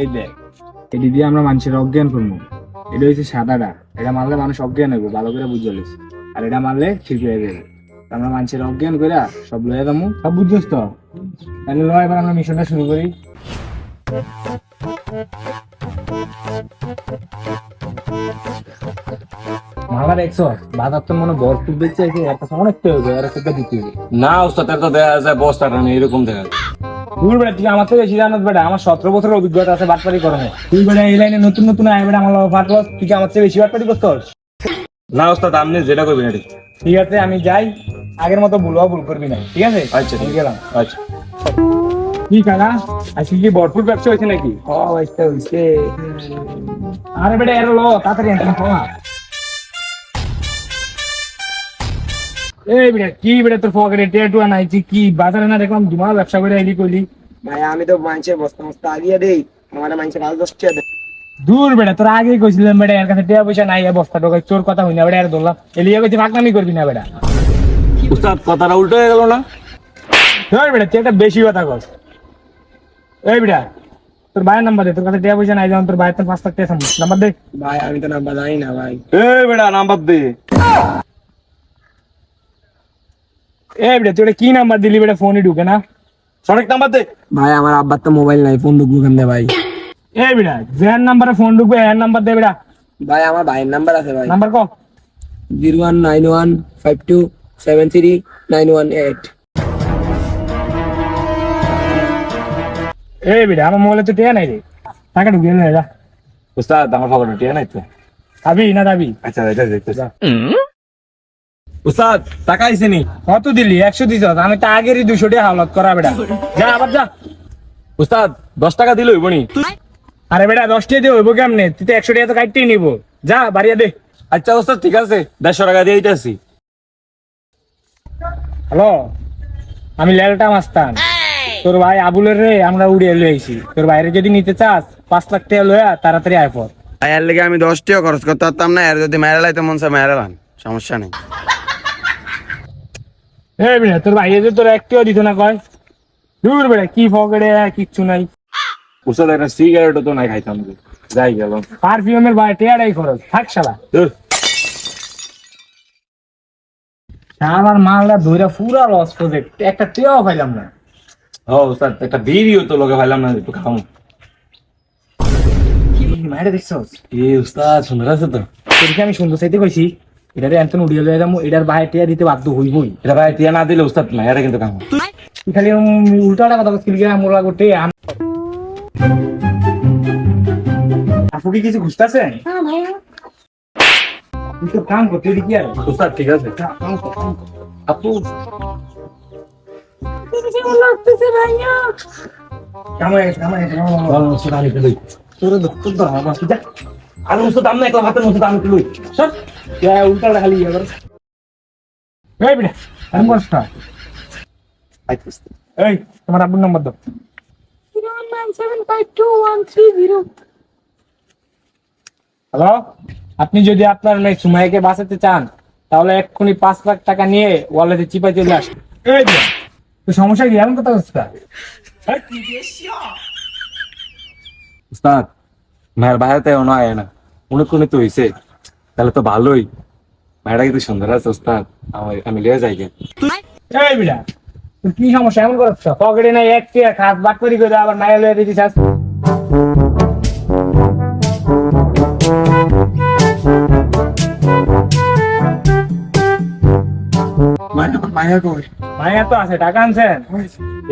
এই দেখ, এটি দিয়ে আমরা মানুষের অজ্ঞান এটা হচ্ছে সাদাটা এটা মারলে মানুষ অজ্ঞান হইব, ভালো করে বুঝলিস আর এটা মারলে ঠিক হয়ে যাবে। আমরা মানুষের অজ্ঞান করে সব লয়ে সব বুঝছিস তো? তাহলে লয় এবার আমরা মিশনটা শুরু করি। বাজার তো মনে ভরপুর বেঁচে আছে একটা অনেক পেয়ে হবে আর একটা দিতে না, ওস্তাদ তো দেখা যায়, বস্তাটা নেই, এরকম দেখা যায়। বেটা তুই আমার থেকে বেশি জানাস বেটা আমার সতেরো বছরের অভিজ্ঞতা আছে করণে তুই বেটা এই লাইনে নতুন নতুন আয় বেটা আমার ফাটলো তুই আমার থেকে বেশি বাটপারি করছস না ওস্তাদ আপনি যেটা করবেন এটি ঠিক আছে আমি যাই। আগের মতো ভুলও ভুল করবি না ঠিক আছে? আচ্ছা, ঠিক গেলাম। আচ্ছা। কি কাকা আজকে কি ভরপুর ব্যবসা হয়েছে নাকি? ও আচ্ছা হয়েছে। আরে বেটা এর লো তাড়াতাড়ি এই বেটা কি বেটা তোর পকেটে টেটু আনাইছি কি? বাজারে না দেখলাম তোমার ব্যবসা করে আইলি কইলি। ভাই আমি তো মানুষের বস্তা মস্তা আগিয়ে দেই আমার মানুষের আজ দশ টাকা দেয়। দূর বেটা তোর আগেই কইছিলাম বেটা এর কাছে টাকা পয়সা নাই বস্তা ঢোকাই তোর কথা হই না বেটা এর ধরলাম এলিয়া কইছি ফাঁকনামি করবি না বেটা ওস্তাদ কথাটা উল্টো হয়ে গেল না? ধর বেটা তুই একটা বেশি কথা কস। এই বেটা তোর ভাইয়ের নাম্বার দে তোর কাছে টাকা পয়সা নাই যেমন তোর ভাইয়ের তো পাঁচ লাখ টাকা নাম্বার দে। ভাই আমি তো নাম্বার জানি না ভাই। এই বেটা নাম্বার দে। এই বেটা তুই কি নাম্বার দিলি বেটা ফোনই ঢুকে না। সঠিক নাম্বার দে। ভাই আমার আব্বার তো মোবাইল নাই ফোন ঢুকবো কেন ভাই? এই বেটা যার নাম্বারে ফোন ঢুকবে এর নাম্বার দে বেটা ভাই আমার ভাইয়ের নাম্বার আছে ভাই। নাম্বার ক? Zero one nine one five two seven three nine one eight. এই বেটা আমার মোবাইলে তো টাকা নাই রে। টাকা ঢুকে না যা। ওস্তাদ আমার পকেটে টিয়া নাই তো। খাবি না যাবি আচ্ছা এটা ওস্তাদ টাকা আইছে নি? কত দিলি? একশো দিছ। আমি তো আগেরই দুশো টাকা হাওলাত করা বেটা। যা আবার যা। ওস্তাদ দশ টাকা দিল হইবনি আরে বেটা দশ টাকা দিয়ে হইব কেমনে? তুই তো একশো টাকা তো কাটতেই নিবো। যা বাড়িয়া দে। আচ্ছা ওস্তাদ ঠিক আছে। দেড়শো টাকা দিয়ে দিতেছি। হ্যালো? আমি লেলটা মাস্তান। তোর ভাই আবুলের রে আমরা উড়িয়ে লইছি তোর বাইরে যদি নিতে চাস পাঁচ লাখ টাকা লইয়া তাড়াতাড়ি আয় পর। এর লেগে আমি দশ টাকা খরচ করতে পারতাম না এর যদি মেরে লাইতে মন চায় মেরে লান। সমস্যা নেই। বেটা তোর ভাই যে তোর একটিও দিত না কয়। দূর কি পকেটে কিচ্ছু নাই। ওস্তাদ একটা সিগারেটও তো নাই খাইতাম যাই গেল। পারফিউমের ভাই টেয়ারাই খরচ। থাক শালা। আমার মালটা ধইরা পুরা লস প্রজেক্ট একটা টেয়াও পাইলাম না। ও একটা বিড়িও তো লোকে ভাইলাম না একটু খাও মাইরে দেখছস? এ ওস্তাদ সুন্দর আছে তো। আমি সুন্দর চাইতে কইছি। এটারে এন্তন উড়িয়ে লয়ে যাব এটার বাইরে টেয়া দিতে বাধ্য হইবই এটা ভাই টিয়া না দিলে ওস্তাদ না এটা কিন্তু খাও তুই খালি উল্টাটা কথা বলছিস কি মোলা করতে আপু কি কিছু খুঁজতেছেন তুই তো কাম করতে দিকি আর ওস্তাদ ঠিক আছে আপু কামাই কামাই ভালো ওস্তাদ আমি তোর তোর ধর আমার আর ওস্তাদ আমি একলা আমি তুই সর। উল্টাটা খালি ইয়ে কর। এই বিড়া আমি বসটা এই তোমার আব্বুর নাম্বার দাও। হ্যালো? আপনি যদি আপনার মেয়ে সুমাইকে বাঁচাতে চান তাহলে এক্ষুনি পাঁচ লাখ টাকা নিয়ে ওয়ালেটে চিপাই চলে আসুন এই তো সমস্যা কি? এমন কথা হচ্ছে উস্তাদ মায়ের বাইরেতে অন্য আয় না। উনি কোনে তো হইছে। তাহলে তো ভালোই। মায়েরা কিন্তু সুন্দর আছে উস্তাদ আমি আমি লিয়ে যাই গে। এই বিড়া কি সমস্যা? এমন করছ? পকেটে নাই এক টিয়া খাস বাট করি করে আবার মায়ের লয়ে দিছিস। মায়ের কই? মায়া তো আছে টাকা আনছেন?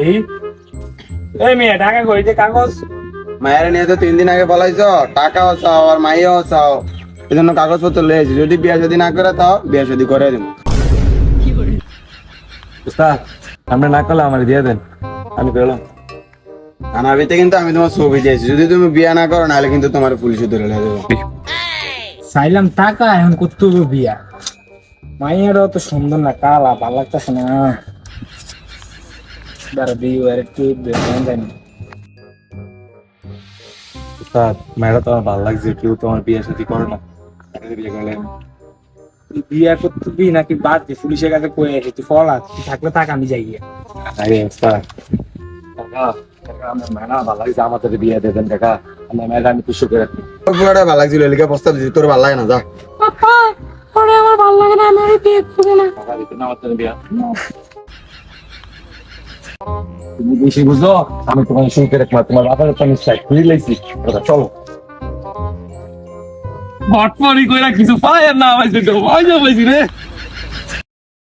এই এই মেয়ে টাকা কই? যে কাগজ। মায়ের নিয়ে তো তিন দিন আগে বলাইছো টাকাও চাও আর মাইয়াও চাও এই জন্য কাগজপত্র লয়েছি যদি বিয়া যদি না করে তাও বিয়া যদি করে দিব উস্তাদ আমরা না করলে আমার দিয়ে দেন। আমি পেলাম থানাবিতে কিন্তু আমি তোমার ছবি দিয়েছি। যদি তুমি বিয়া না করো নাহলে কিন্তু তোমার পুলিশে ধরে নিয়ে দেবো চাইলাম টাকা এখন করতে হবে বিয়া। মাইয়ারও তো সুন্দর না কালা ভালো লাগতেছে না। দাঁড়া আর একটু জানি উস্তাদ মায়েরা তো আমার ভালো লাগছে কেউ তো আমার বিয়ে সাথে করে না। বিয়ে করলেন তুই বিয়া করতে নাকি বাদ দে পুলিশের কাছে কয়ে আসি তুই ফল তুই থাকলে থাক আমি যাই গিয়ে। আরে টাকা কাকা, আমার মেয়েরা ভালো লাগছে আমাদের বিয়ে দিয়ে দেন কাকা। আমার মেয়েরা আমি খুশি করে রাখি। পুরাটা ভালো লাগছিল এলিকে প্রস্তাব দিছি তোর ভালো লাগে না যা। পাপা পরে আমার ভালো লাগে না আমি বিয়ে করব না। টাকা দিতে না আমার জন্য বিয়া। তুমি বেশি বুঝো, আমি তোমার শুনতে রাখলাম তোমার বাবার তো আমি সাইড খুলে লাইছি চলো। বটপরি কইরা কিছু পায় না আমার পাইছি রে।